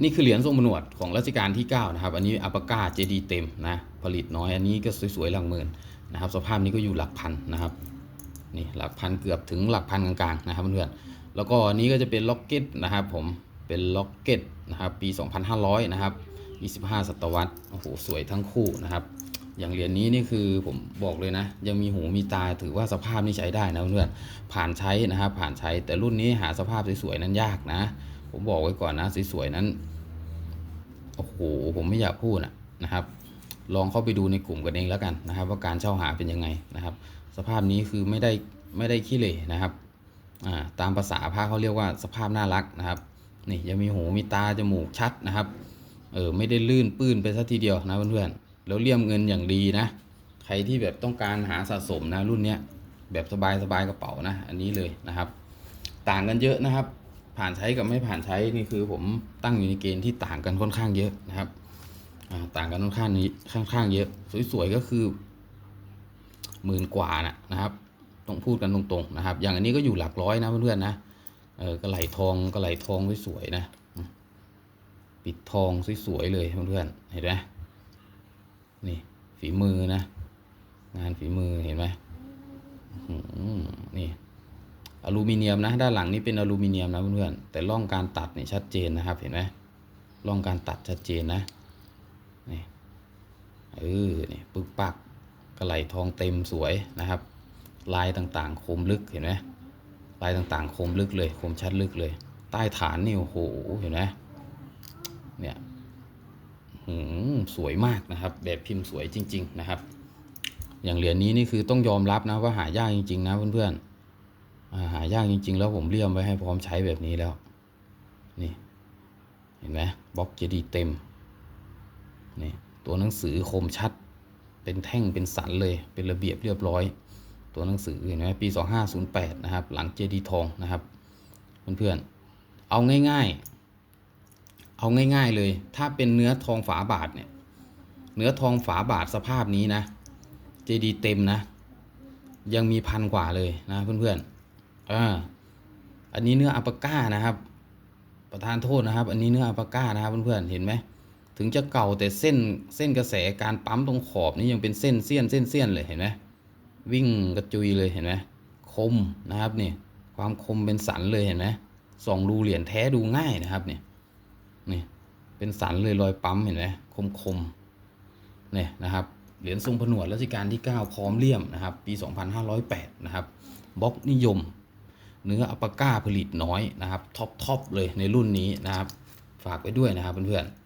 นี่คือเหรียญทรงผนวดของรัชกาลที่ 9 นะครับ อันนี้อัปปาก้าเจดีเต็มนะ ผลิตน้อย อันนี้ก็สวยๆหลักหมื่นนะครับ สภาพนี้ก็อยู่หลักพันนะครับ นี่หลักพันเกือบถึงหลักพันกลางๆนะครับเพื่อนๆ แล้วก็อันนี้ก็จะเป็นล็อกเก็ตนะครับผม เป็นล็อกเก็ตนะครับปี 2500 นะครับ 25 ศตวรรษ โอ้โห สวยทั้งคู่นะครับ อย่างเหรียญนี้นี่คือผมบอกเลยนะ ยังมีหูมีตา ถือว่าสภาพนี่ใช้ได้นะเพื่อนๆ ผ่านใช้นะครับ ผ่านใช้ แต่รุ่นนี้หาสภาพสวยๆนั้นยากนะ ผมบอกไว้ก่อนนะสวยๆนั้นโอ้โหผมไม่อยากพูดนะนะครับ ลองเข้าไปดูในกลุ่มกันเองแล้วกันนะครับ ว่าการเช่าหาเป็นยังไงนะครับ สภาพนี้คือไม่ได้ไม่ได้ขี้เหร่นะครับอ่าตามภาษาพระเขาเรียกว่าสภาพน่ารักนะครับนี่ยังมีหูมีตาจมูกชัดนะครับเออไม่ได้ลื่นปื้นไปสัทีเดียวนะเพื่อนๆแล้วเลี่ยมเงินอย่างดีนะ ใครที่แบบต้องการหาสะสมนะรุ่นเนี้ยแบบสบายสบายๆกระเป๋านะ อันนี้เลยนะครับ ต่างกันเยอะนะครับ ผ่านใช้กับไม่ผ่านใช้นี่คือผมตั้งอยู่ในเกณฑ์ที่ต่างกันค่อนข้างเยอะนะครับต่างกันค่อนข้างนี้ค่อนข้างเยอะ สวยๆก็คือหมื่นกว่านะนะครับต้องพูดกันตรงๆนะครับ อย่างอันนี้ก็อยู่หลักร้อยนะเพื่อนๆนะเออกระไหลทองกระไหลทองสวยๆนะ ปิดทองสวยๆเลยเพื่อนๆเห็นไหมนี่ฝีมือนะ งานฝีมือเห็นไหมอื้อหือนี่ อ ลูมิเนียมนะด้านหลังนี่เป็นอลูมิเนียมนะเพื่อนๆแต่ร่องการตัดนี่ชัดเจนนะครับเห็นไหมร่องการตัดชัดเจนนะนี่เออนี่ปึกปักกระไหลทองเต็มสวยนะครับ ลายต่างๆ คมลึกเห็นไหมลายต่างๆ คมลึกเลย คมชัดลึกเลย ใต้ฐานนี่โอ้โหเห็นไหมเนี่ยหืมสวยมากนะครับ แบบพิมพ์สวยจริง ๆ นะครับ อย่างเหรียญนี้นี่คือต้องยอมรับนะว่าหายากจริง ๆ นะเพื่อนๆ หายากจริง ๆ แล้วผมเลี่ยมไว้ให้พร้อมใช้แบบนี้แล้ว นี่ เห็นไหมบล็อกเจดีเต็ม นี่ตัวหนังสือคมชัด เป็นแท่งเป็นสันเลย เป็นระเบียบเรียบร้อย ตัวหนังสือเห็นไหมปี 2508 นะครับ หลังเจดีทองนะครับ เพื่อนๆ เอาง่าย ๆ เอาง่าย ๆ เลย ถ้าเป็นเนื้อทองฝาบาทเนี่ย เนื้อทองฝาบาทสภาพนี้นะ เจดีเต็มนะ ยังมีพันกว่าเลยนะเพื่อนๆ อ่าอันนี้เนื้ออัปปาก้านะครับ ประธานโทษนะครับ อันนี้เนื้ออัปปาก้านะครับเพื่อนๆเห็นไหมถึงจะเก่าแต่เส้นเส้นกระแสการปั๊มตรงขอบนี่ยังเป็นเส้นเสี้ยนเส้นเสี้ยนเลยเห็นไหมวิ่งกระจุยเลยเห็นไหมคมนะครับเนี่ยความคมเป็นสันเลยเห็นไหมสองดูเหรียญแท้ดูง่ายนะครับเนี่ยนี่เป็นสันเลยรอยปั๊มเห็นไหมคมคมเนี่ยนะครับเหรียญทรงผนวดรัชกาลที่ 9 พร้อมเลี่ยมนะครับ ปี 2508 นะครับบล็อกนิยม เนื้ออัปปาก้าผลิตน้อยนะครับท็อปทอปเลยในรุ่นนี้นะครับ ฝากไว้ด้วยนะครับเพื่อนๆ